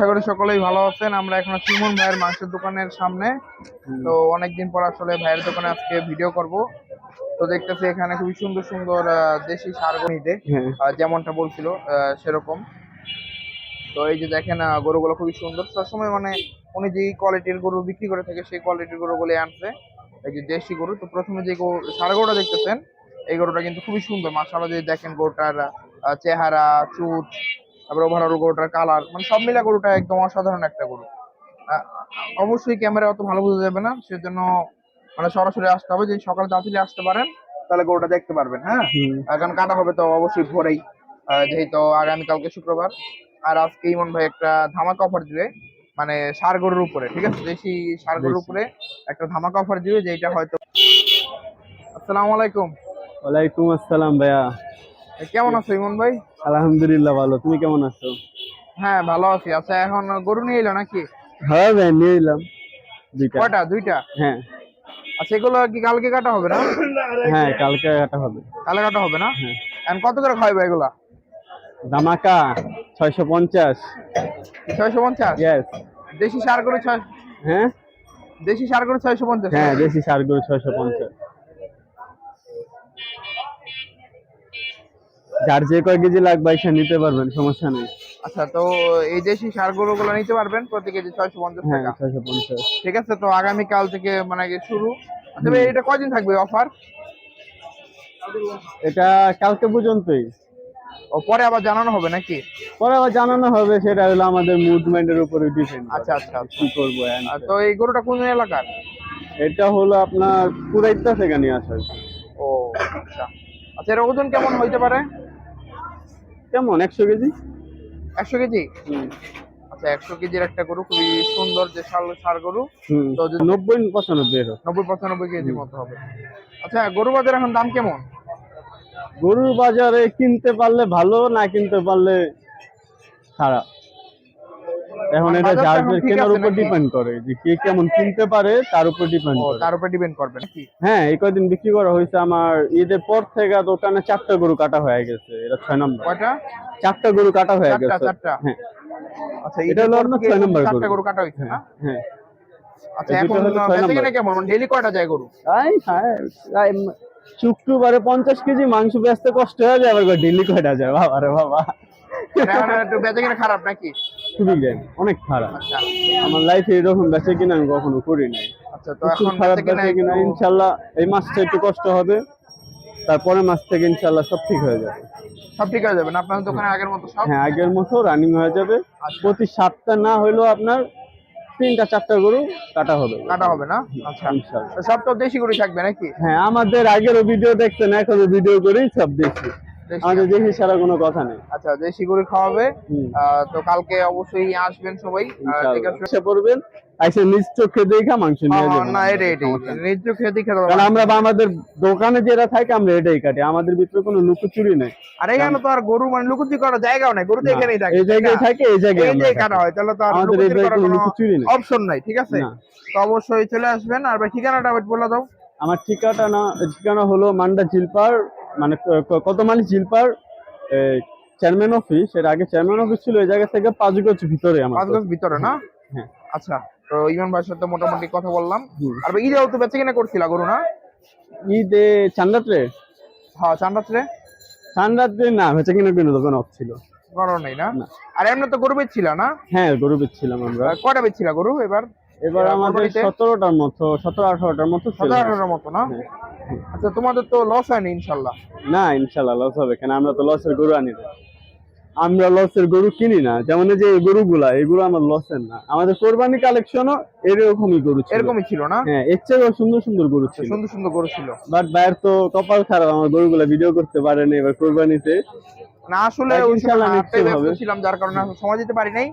আশা করি সকলেই ভালো আছেন। আমরা এখন সুমন ভাইয়ের মাংসের দোকানের সামনে। তো অনেকদিন পর আসলে ভাইয়ের দোকানে আজকে ভিডিও করব। তো দেখতেছি এখানে খুবই সুন্দর সুন্দর দেশি সারগনিতে হ্যাঁ। যেমনটা বলছিল সেরকম। তো এই যে দেখেন গরুগুলো খুবই সুন্দর। সবসময় মানে উনি যে কোয়ালিটির গরু বিক্রি করে থাকে সেই কোয়ালিটির গরুগুলো আনছে। এই যে দেশি গরু তো প্রথমে যে সার গরুটা দেখতেছেন এই গরুটা কিন্তু খুবই সুন্দর। মাসালা যদি দেখেন গরুটার চেহারা চুট তারপরে ওভারঅল গরুটার কালার মানে সব মিলা গরুটা একদম অসাধারণ একটা গরু। অবশ্যই ক্যামেরা অত ভালো বোঝা যাবে না সেজন্য মানে সরাসরি আসতে হবে যদি সকালে তাড়াতাড়ি আসতে পারেন তাহলে গরুটা দেখতে পারবেন হ্যাঁ? কারণ কাটা হবে তো অবশ্যই ভোরেই যেহেতু আগামীকালকে শুক্রবার। আর আজকে ইমন ভাই একটা ধামাকা অফার দিবে মানে সার গরুর উপরে ঠিক আছে? দেশি সার গরুর উপরে একটা ধামাকা অফার দিবে যেটা হয়তো আসসালামু আলাইকুম। ওয়ালাইকুম আসসালাম ভাইয়া। কেমন আছো ইমন ভাই? আলহামদুলিল্লাহ ভালো। তুমি কেমন আছো? হ্যাঁ ভালো আছি। আচ্ছা এখন গরু নিয়ে এলো নাকি? হ্যাঁ ভাই নিয়ে এলাম। দুইটা। কয়টা? দুইটা? হ্যাঁ। আচ্ছা এগুলো কি কালকে কাটা হবে না? হ্যাঁ কালকে কাটা হবে। কালকে কাটা হবে না? হ্যাঁ। এখন কত করে খাওয়াবে এগুলা? ধামাকা ছয়শো পঞ্চাশ। ছয়শো পঞ্চাশ? ইয়েস দেশি সার গরু ছয় হ্যাঁ? দেশি সার গরু ছয়শো পঞ্চাশ? হ্যাঁ দেশি সার গরু ছয়শো পঞ্চাশ। যার যে কয় কেজি লাগবে সে নিতে পারবেন সমস্যা নেই। আচ্ছা তো এই দেশি সার গরু গুলো নিতে পারবেন প্রতি কেজি ছয়শো পঞ্চাশ হ্যাঁ টাকা। ছয়শো পঞ্চাশ। ঠিক আছে তো আগামী কাল থেকে মানে শুরু? আচ্ছা ভাই, এটা কয়দিন থাকবে অফার? এটা কালকে পর্যন্তই। ও পরে আবার জানানো হবে নাকি? পরে আবার জানানো হবে সেটা হলো আমাদের মুভমেন্টের উপরে ডিপেন্ড আচ্ছা আচ্ছা আচ্ছা। কি করব আর তো এই গরুটা কোন এলাকার? এটা হলো আপনার পুরাইতা থেকে নিয়ে আসা হয়েছে। ও আচ্ছা। আচ্ছা এর ওজন কেমন হইতে পারে? কেমন? একশো কেজি? একশো কেজি? আচ্ছা একশো কেজির একটা গরু খুবই সুন্দর যে সার সার গরু। তো নব্বই পঁচানব্বই। নব্বই পঁচানব্বই কেজির মতো হবে। আচ্ছা গরু বাজার এখন দাম কেমন? গরুর বাজারে কিনতে পারলে ভালো না কিনতে পারলে খারাপ? এখন এটা যার কেনার উপর ডিপেন্ড করে। যে কে কেমন কিনতে পারে তার উপর ডিপেন্ড করে। তার উপর ডিপেন্ড করবে নাকি? হ্যাঁ এই কয়দিন বিক্রি করা হয়েছে আমার ঈদের পর থেকে দোকানে চারটা গরু কাটা হয়ে গেছে এটা ছয় নম্বর। কয়টা? চারটা গরু কাটা হয়ে গেছে। চারটা? হ্যাঁ। আচ্ছা এটা হলো আপনার ছয় নম্বর গরু চারটা গরু। কাটা হয়েছে না? হ্যাঁ। আচ্ছা এখন বেচে কেমন? ডেলি কয়টা যায় গরু? আই হ্যাঁ আই ম- শুক্রবারে পঞ্চাশ কেজি মাংস বেচতে কষ্ট হয়ে যায় আবার ডেলি কয়টা যায়? বাবা রে বাবা। মানে একটু বেচে কিনা খারাপ নাকি? খুবই জ্ঞান অনেক খারাপ। আচ্ছা। আমার লাইফে এরকম বেচে কিনা আমি কখনো করি নাই। আচ্ছা তো এখন খারাপ বেচে কিনা বেচে কিনা একটু- ইনশাল্লাহ এই মাসটা একটু কষ্ট হবে তারপরে মাস থেকে ইনশাল্লাহ সব ঠিক হয়ে যাবে। সব ঠিক হয়ে যাবে না? আপনার দোকানে আগের মতো সব? হ্যাঁ আগের মতো রানিং হয়ে যাবে। আচ্ছা। প্রতি সাতটা না হলেও আপনার তিনটা চারটা গরু কাটা হবে। কাটা হবে না? আচ্ছা। সব তো দেশি গরু থাকবে নাকি? হ্যাঁ আমাদের আগেরও ভিডিও দেখছেন এখনও ভিডিও করেই সব দেশি- আমাদের দেখি সারা কোনো কথা নেই। আচ্ছা দেশি গরু খাওয়াবে। তো কালকে অবশ্যই আসবেন সবাই। এসে পড়বেন এসে নিজ চোখে দেখা মাংস নিয়ে হ্যাঁ, যাবেন। না এটা এটাই নিজ চোখে দেখে। কারণ আমরা বা আমাদের দোকানে যেটা থাকে আমরা এটাই কাটি। আমাদের ভিতরে কোনো লুকোচুরি নেই। আর এখানে তো আর গরু মানে লুকুচি করার জায়গাও নাই। গরু তো এখানেই থাকে। এই জায়গায় থাকে এই জায়গায় এই কাটা হয় তাহলে তো আর লুকোচুরি করার কোনো অপশন নাই ঠিক আছে? তো অবশ্যই চলে আসবেন। আর ভাই ঠিকানাটা বলে দাও। আমার ঠিকানা না ঠিকানা হলো মান্ডা জিলপার মানে কত মালি জিলপার চেয়ারম্যান অফিস এর আগে চেয়ারম্যান অফিস ছিল এই জায়গা থেকে পাঁচ গজ ভিতরে আমার পাঁচ গজ ভিতরে না? হ্যাঁ আচ্ছা তো ইমন ভাইয়ের সাথে মোটামুটি কথা বললাম। আর ঈদেও তো বেঁচে কিনা করছিলা গরু না? ঈদে চান্দাত্রে? হ্যাঁ চান্দাত্রে? চান্দাত্রে না হচ্ছে কিনা কোনো দোকান অফ ছিল। করো নাই না। আর এমনি তো গরু বেচছিল না? হ্যাঁ গরু বেচছিলাম আমরা। কয়টা বেচছিলা গরু এবার? এবার আমাদের? সতেরোটার মতো সতেরো আঠারোটার মতো। সতেরো আঠারোর মতো না? হ্যাঁ। আচ্ছা তোমাদের তো লস হয়নি ইনশাল্লাহ। না ইনশাল্লাহ লস হবে কেন? আমরা তো লসের গরু আনি না আমরা লসের গরু কিনি না। যেমন যে এই গরুগুলা এগুলো আমার লসের না। আমাদের কোরবানি কালেকশনও এরকমই গরু ছিল। এরকমই ছিল না? হ্যাঁ এর চেয়েও সুন্দর সুন্দর গরু ছিল। সুন্দর সুন্দর গরু ছিল। বাট তো কপাল খারাপ আমার গরুগুলা ভিডিও করতে পারেনি এবার কোরবানিতে। না আসলে হবে। ছিলাম যার কারণে সময় দিতে পারি নাই।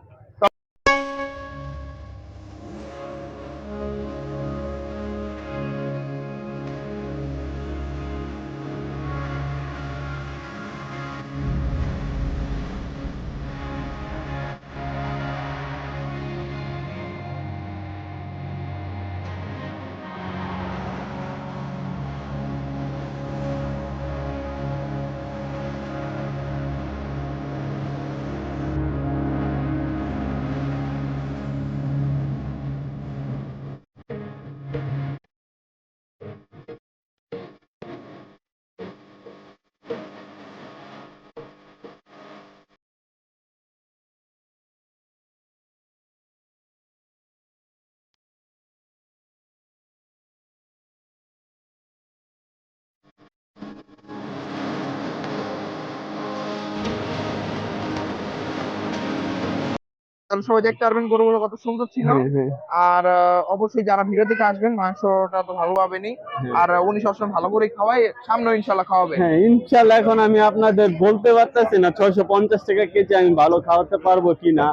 তাহলে সবাই দেখতে পারবেন গরুগুলো কত সুন্দর ছিল। হ্যাঁ হ্যাঁ। আর অবশ্যই যারা ভিডিও থেকে আসবেন মাংসটা তো ভালো পাবেনি আর উনি সবসময় ভালো করে খাওয়ায় সামনে ইনশাল্লাহ খাওয়াবে। হ্যাঁ ইনশাল্লাহ এখন আমি আপনাদের বলতে পারতেছি না ছয়শো পঞ্চাশ টাকা কেজি আমি ভালো খাওয়াতে পারব কি না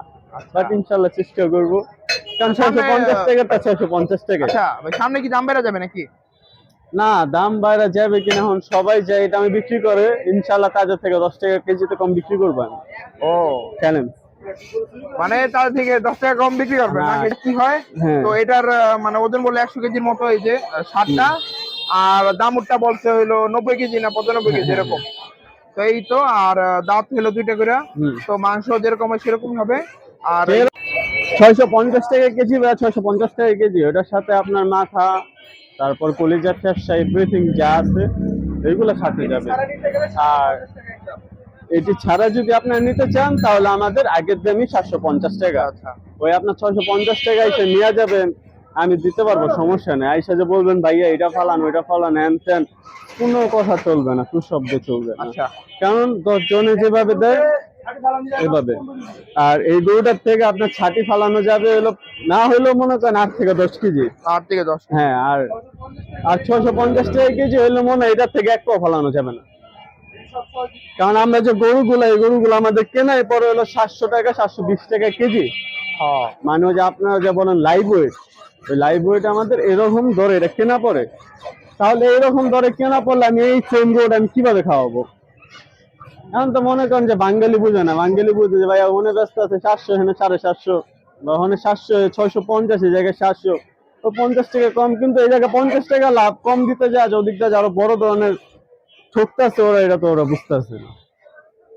বাট ইনশাল্লাহ চেষ্টা করব। কারণ ছয়শো সামনে- পঞ্চাশ টাকাটা ছয়শো পঞ্চাশ টাকা। আচ্ছা সামনে কি দাম বেড়ে যাবে নাকি? না দাম বাইরে যাবে কিনা এখন সবাই যায় এটা আমি বিক্রি করে ইনশাল্লাহ তাদের থেকে দশ টাকা কেজিতে কম বিক্রি করব আমি। ও। চ্যালেঞ্জ মানে তার থেকে দশ টাকা কম বিক্রি করবে কি হয়? হ্যাঁ। তো এটার মানে ওজন বলে একশো কেজির মতো এই যে ষাটটা আর দামুরটা বলছে হইল নব্বই কেজি না পঁচানব্বই কেজি হ্যাঁ, এরকম। তো এই তো আর দাঁত হলো দুইটা করে। তো মাংস যেরকম হয় সেরকম হবে। আর ছয়শো পঞ্চাশ টাকা কেজি বা ছয়শো পঞ্চাশ টাকা কেজি ওটার সাথে আপনার মাথা তারপর কলিজার ফ্যাপসা এভরিথিং যা আছে এইগুলো সাথে যাবে। আর এটি ছাড়া যদি আপনারা নিতে চান তাহলে আমাদের আগের দামই সাতশো পঞ্চাশ টাকা। আচ্ছা। ওই আপনার ছয়শো পঞ্চাশ টাকা এসে নিয়ে যাবেন আমি দিতে পারব সমস্যা নেই। আইসা যে বলবেন ভাইয়া এটা ফালান ওইটা ফালান হ্যান ত্যান কোনো কথা চলবে না শব্দ চলবে না। আচ্ছা। কারণ দশ জনে যেভাবে দেয় এভাবে। আর এই গরুটার থেকে আপনার ছাটি ফালানো যাবে হলো না হলেও মনে করেন আট থেকে দশ কেজি। আট থেকে দশ হ্যাঁ আর আর ছশো পঞ্চাশ টাকা কেজি হইলে মনে হয় এটার থেকে এক পাও ফালানো যাবে না। কারণ আমরা যে গরুগুলো এই গরুগুলো আমাদের কেনাই পরে হলো সাতশো টাকা সাতশো বিশ টাকা কেজি। হ্যাঁ। মানে যে আপনারা যে বলেন লাইভ ওয়েট ওই লাইভ ওয়েট আমাদের এরকম দরে এটা কেনা পড়ে। তাহলে এরকম দরে কেনা পড়লে আমি এই সেম রোড আমি কীভাবে খাওয়াবো? এখন তো মনে করেন যে বাঙালি বুঝে না বাঙালি বুঝে যে ভাইয়া ওখানে ব্যস্ত আছে সাতশো এখানে সাড়ে সাতশো বা ওখানে সাতশো ছয়শো পঞ্চাশ এই জায়গায় সাতশো। তো পঞ্চাশ টাকা কম কিন্তু এই জায়গায় পঞ্চাশ টাকা লাভ কম দিতে যায় ওদিকটা আরও বড় ধরনের ঠকতেছে ওরা এটা তো ওরা বুঝতেছে না।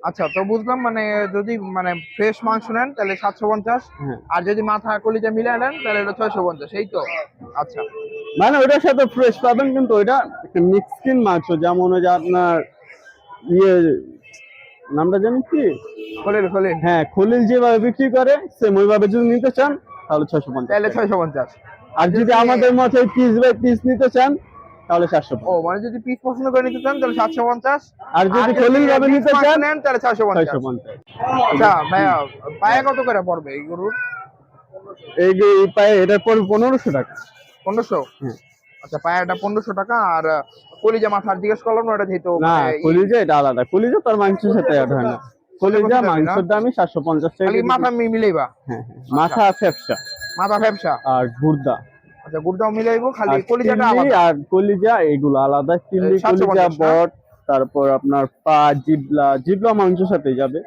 আচ্ছা তো বুঝলাম মানে যদি মানে ফ্রেশ মাংস নেন তাহলে সাতশো পঞ্চাশ। হ্যাঁ। আর যদি মাথা কলিজা মিলিয়ে নেন তাহলে এটা ছয়শো পঞ্চাশ এই তো। আচ্ছা। মানে ওইটার সাথে ফ্রেশ পাবেন কিন্তু ওইটা একটা মিক্সিন মাংস যেমন ওই যে আপনার ইয়ে নামটা জানি কি? খলিল খলিল। হ্যাঁ খলিল যেভাবে বিক্রি করে সেম ওইভাবে যদি নিতে চান তাহলে ছয়শো পঞ্চাশ। তাহলে ছয়শো পঞ্চাশ। আর যদি আমাদের মতে পিস বাই পিস নিতে চান তাহলে চারশো ও মানে যদি পিস পছন্দ করে নিতে চান তাহলে সাতশো পঞ্চাশ। আর যদি খলিল ভাবে নিতে চান নেন তাহলে ছয়শো পঞ্চাশ। আচ্ছা ভাইয়া পায়ে কত করে পড়বে এই গরুর? এই যে এই পায়ে এটার পর পনেরোশো টাকা। পনেরোশো? আচ্ছা পায়াটা পনেরোশো টাকা আর কলিজা মাথার জিজ্ঞেস করলাম না এটা যেহেতু না মানে কলিজা এটা আলাদা। কলিজা তার মাংসের সাথে অ্যাড হয় না। কলিজা মাংসের দামই সাতশো পঞ্চাশ টাকা মাথা মি- মিলাইবা হ্যাঁ হ্যাঁ। মাথা ফ্যাপসা। মাথা ব্যবসা আর গুর্দা। আচ্ছা গুড়দাও মিলাইবো খালি কলিজাটা আলাদা। আর কলিজা এগুলো আলাদা। 750 কলিজা বট তারপর আপনার পা জিবলা জিবলা মাংসের সাথে যাবে।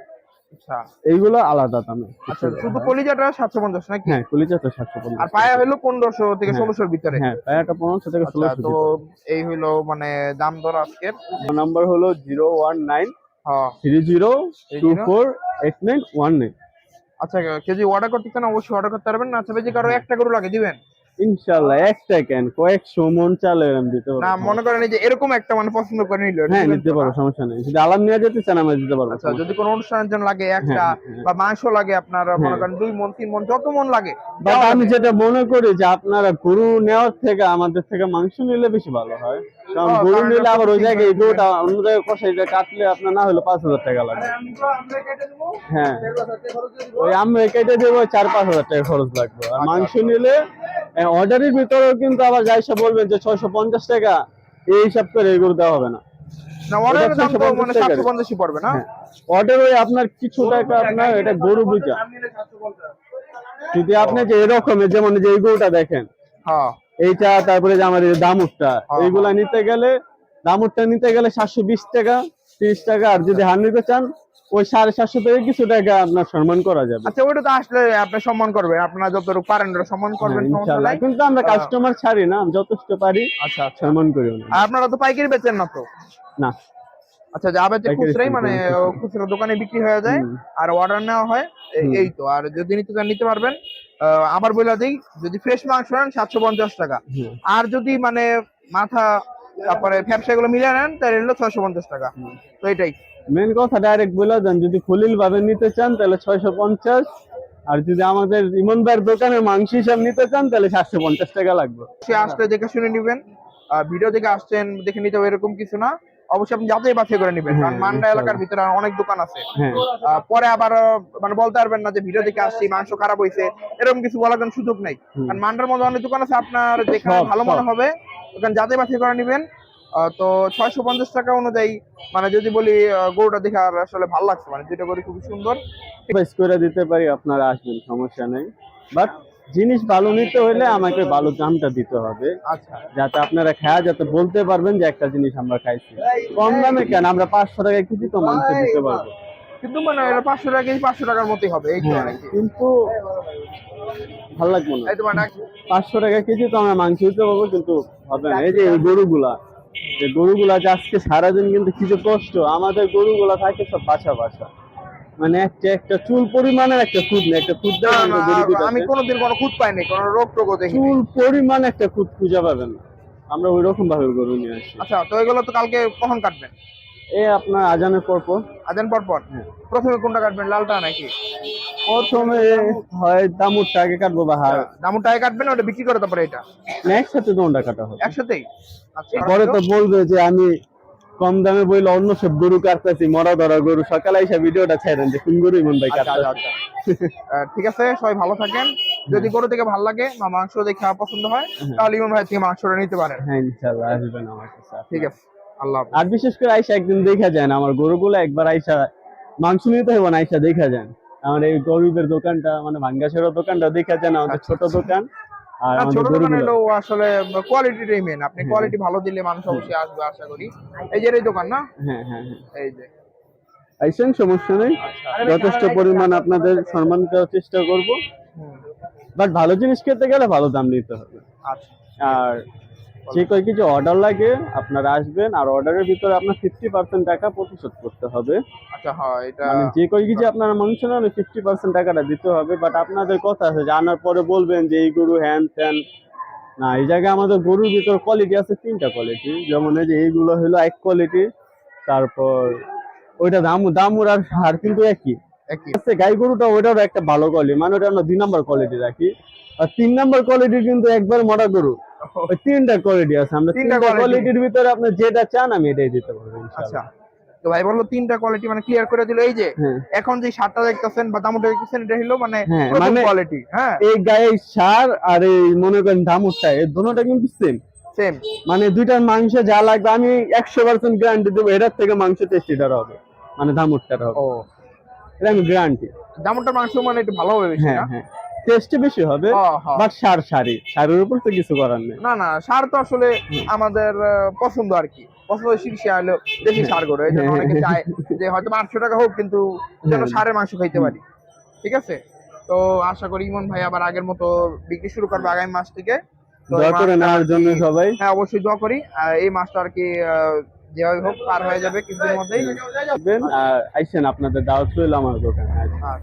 আচ্ছা। এইগুলো আলাদা দামে। আচ্ছা শুধু কলিজাটা সাতশো পঞ্চাশ নাকি? হ্যাঁ কলিজা তো সাতশো আর পঞ্চাশ পায়া হলো পনেরোশো থেকে হ্যাঁ। ষোলোশোর ভিতরে। হ্যাঁ পায়াটা পনেরোশো থেকে আচ্ছা ষোলোশো তো এই হইল মানে দাম দর আজকের। নাম্বার হলো জিরো ওয়ান নাইন হ্যাঁ three zero four eight nine one nine. আচ্ছা কেজি অর্ডার করতে চান অবশ্যই অর্ডার করতে পারবেন। না আচ্ছা বেশি কারও একটা গরু লাগে দিবেন? ইনশাল্লাহ একটা কেন কয়েকশো মন চালে আমি দিতে না মনে করেন যে এরকম একটা মানে পছন্দ করে নিল হ্যাঁ নিতে পারব সমস্যা নেই। যদি আলাম নিয়ে যেতে চান আমরা দিতে পারব আচ্ছা যদি কোনো অনুষ্ঠানের জন্য লাগে একটা হ্যাঁ, হ্যাঁ। বা মাংস লাগে আপনার মনে করেন দুই মন তিন মন যত মন লাগে বাট আমি যেটা মনে করি যে আপনারা গরু নেওয়ার থেকে আমাদের থেকে মাংস নিলে বেশি ভালো হয়। কারণ গরু নিলে আবার ওই জায়গায় গরুটা অন্য জায়গায় কষাই দিয়ে কাটলে আপনার না হলে পাঁচ হাজার টাকা লাগবে। হ্যাঁ। ওই আমরা কেটে দেবো চার পাঁচ হাজার টাকা খরচ লাগবে। আর মাংস নিলে অর্ডারের ভিতরেও কিন্তু আবার যাইসা বলবেন যে ছয়শো পঞ্চাশ টাকা এই হিসাব করে এই গরু দেওয়া হবে না। 750 মানে হ্যাঁ অর্ডার ওই আপনার কিছু টাকা আপনার এটা গরু বুঝা যদি আপনি যে এরকমের যেমন যে এই গরুটা দেখেন হ্যাঁ। এইটা তারপরে যে দামুরটা হ্যাঁ, এইগুলা নিতে গেলে দামুরটা নিতে গেলে সাতশো বিশ টাকা তিরিশ টাকা আর যদি নিতে চান ওই সাড়ে সাতশো থেকে কিছু টাকা আপনার সম্মান করা যাবে। আচ্ছা ওটা তো আসলে আপনি সম্মান করবেন আপনারা যতটুকু পারেন সম্মান করবেন হ্যাঁ, নাই। কিন্তু আমরা কাস্টমার ছাড়ি না যথেষ্ট পারি আচ্ছা আচ্ছা। সম্মান করি আর আপনারা তো পাইকারি বেচেন না তো না। আচ্ছা যা বেচে খুচরাই মানে খুচরা দোকানে বিক্রি হয়ে যায় আর অর্ডার নেওয়া হয় এই- তো। আর যদি নিতে চান নিতে পারবেন। আবার বলে দিই যদি ফ্রেশ মাংস নেন সাতশো পঞ্চাশ টাকা। আর যদি মানে মাথা তারপরে ফ্যাপসা গুলো মিলিয়ে নেন তাহলে হলো ছয়শো পঞ্চাশ টাকা। তো এটাই। মেন কথা ডাইরেক্ট বলে দেন যদি খলিল ভাবে নিতে চান তাহলে ছয়শো পঞ্চাশ আর যদি আমাদের ইমন ভাইয়ের দোকানে মাংস হিসাব নিতে চান তাহলে সাতশো পঞ্চাশ টাকা লাগবে। সে আসলে দেখে শুনে নিবেন ভিডিও দেখে আসছেন দেখে নিতে হবে এরকম কিছু না। অবশ্যই আপনি যাচাই বাছাই করে নেবেন কারণ হ্যাঁ, মান্ডা এলাকার ভিতরে অনেক দোকান আছে। হ্যাঁ। পরে আবার মানে বলতে পারবেন না যে ভিডিও দেখে আসছি মাংস খারাপ হয়েছে এরকম কিছু বলার কোনো সুযোগ নেই। কারণ মান্ডার মধ্যে অনেক দোকান আছে আপনার যেখানে ভালো মনে হবে ওখানে যাচাই বাছাই করে নেবেন। তো ছয়শো পঞ্চাশ টাকা অনুযায়ী মানে যদি বলি গরুটা দেখে আর আসলে ভালো লাগছে মানে দুইটা গরু খুবই সুন্দর। করে দিতে পারি আপনারা আসবেন সমস্যা নেই। বাট জিনিস ভালো নিতে হলে আমাকে ভালো দামটা দিতে হবে। আচ্ছা। যাতে আপনারা খায়া যাতে বলতে পারবেন যে একটা জিনিস আমরা খাইছি। কম দামে কেন? আমরা পাঁচশো টাকা কেজি তো মাংস দিতে পারব। কিন্তু মানে এটা পাঁচশো টাকা কেজি পাঁচশো টাকার মতোই হবে হ্যাঁ, কিন্তু ভালো লাগবে না। মানে পাঁচশো টাকা কেজি তো আমরা মাংস দিতে পারব কিন্তু হবে না। এই যে গরুগুলা এই গরুগুলা যে আজকে সারাদিন কিন্তু কিছু কষ্ট আমাদের গরুগুলা থাকে সব বাসা বাসা মানে একটা একটা চুল পরিমাণের একটা খুদ নেই একটা খুদ। আমি কোনোদিন কোনো খুঁত পাইনি কোনো রোগ টোগও দেখিনি। চুল পরিমাণ একটা খুদ খুঁজে পাবেন আমরা ওই রকম ভাবে গরু নিয়ে আসি। আচ্ছা তো এগুলো তো কালকে কখন কাটবেন? এই আপনার আজানের পর পর আজান পর পর হ্যাঁ। প্রথমে কোনটা কাটবেন লালটা নাকি? প্রথমে হয় দামুরটা আগে কাটবো বা হার দামুরটা আগে কাটবেন ওটা বিক্রি করে তারপরে এটা? না একসাথে দোনটা কাটা হবে। একসাথেই? আচ্ছা পরে তো বলবে যে আমি কম দামে বইলে অন্য সব গরু কাটতেছি মরা ধরা গরু। সকালে এসে ভিডিওটা ছেড়েন যে কোন গরু ইমন ভাই আচ্ছা, কাটতে আচ্ছা, আচ্ছা। আহ, ঠিক আছে সবাই ভালো থাকেন। যদি গরু থেকে ভালো লাগে বা মাংস দেখে পছন্দ হয় তাহলে ইমন ভাই থেকে মাংসটা নিতে পারেন। হ্যাঁ ইনশাল্লাহ আসবেন আমার কাছে ঠিক আছে আল্লাহ আর বিশেষ করে আইসা একদিন দেখা যায় না আমার গরুগুলো একবার আইসা মাংস নিতে হবে না আইসা দেখা যান আমার এই গরিবের দোকানটা মানে ভাঙ্গাসের দোকানটা দেখা যায় না আমাদের ছোট দোকান। আর ছোট দোকান হলেও আসলে কোয়ালিটিটাই মেন আপনি কোয়ালিটি ভালো দিলে মানুষ অবশ্যই আসবে আশা করি। এই যে এই দোকান না? হ্যাঁ হ্যাঁ হ্যাঁ। এই যে। আইসেন সমস্যা নেই। যথেষ্ট পরিমাণ আপনাদের সম্মান দেওয়ার চেষ্টা করব। বাট ভালো জিনিস খেতে গেলে ভালো দাম নিতে হবে। আচ্ছা। আর যে কয় কিছু অর্ডার লাগে আপনারা আসবেন আর অর্ডারের ভিতরে আপনার ফিফটি পার্সেন্ট টাকা পরিশোধ করতে হবে। আচ্ছা হ্যাঁ এটা মানে যে কয় কিছু আপনারা মাংস নেন ফিফটি পার্সেন্ট টাকাটা দিতে হবে বাট আপনাদের কথা আছে যে আনার পরে বলবেন যে এই গরু হ্যান ত্যান না এই জায়গায় আমাদের গরুর ভিতর কোয়ালিটি আছে তিনটা কোয়ালিটি যেমন এই যে এইগুলো হলো এক কোয়ালিটি তারপর ওইটা দাম দামুর আর হার কিন্তু একই। একই। আছে গাই গরুটা ওইটাও একটা ভালো কোয়ালিটি মানে ওটা আমরা দুই নাম্বার কোয়ালিটি রাখি। আর তিন নাম্বার কোয়ালিটি কিন্তু একবার মরা গরু। ওই তিনটা কোয়ালিটি আছে। আমরা তিনটা কোয়ালিটির ভিতরে আপনি যেটা চান আমি এটাই দিতে পারব আচ্ছা। তো ভাই বলল তিনটা কোয়ালিটি মানে ক্লিয়ার করে দিল। এই যে হ্যাঁ। এখন যে শার্টটা দেখতেছেন বা দামটা দেখতেছেন এটা হলো মানে হ্যাঁ, প্রথম মানে- কোয়ালিটি হ্যাঁ। এই গায়ে সার আর এই মনে করেন দামুরটা এই দুটোটা কিন্তু সেম সেম মানে দুইটার মাংস যা লাগবে আমি একশো পার্সেন্ট গ্যারান্টি দেবো এটার থেকে মাংস টেস্টিটার হবে। মানে দামুরটার হবে। ও। এটা আমি গ্যারান্টি দামটার মাংস মানে একটু ভালো হবে হ্যাঁ হ্যাঁ। টেস্টে বেশি হবে। বাট সার সারি। সারের উপর তো কিছু করার নেই। না না সার তো আসলে আমাদের পছন্দ আর কি। পছন্দ শীর্ষে হলো দেশি সার গরু এই জন্য হ্যাঁ, অনেকে চায় যে হয়তো আটশো টাকা হোক কিন্তু যেন হ্যাঁ। সারের মাংস খাইতে পারি। ঠিক আছে? তো আশা করি ইমন ভাই আবার আগের মতো বিক্রি শুরু করবে আগামী মাস থেকে। তো করে নেওয়ার জন্য সবাই। হ্যাঁ অবশ্যই দোয়া করি। এই মাসটা আর কি যেভাবে হোক পার হয়ে যাবে মধ্যেই। আইসেন আপনাদের দাওয়াত রইল আমার দোকানে। আর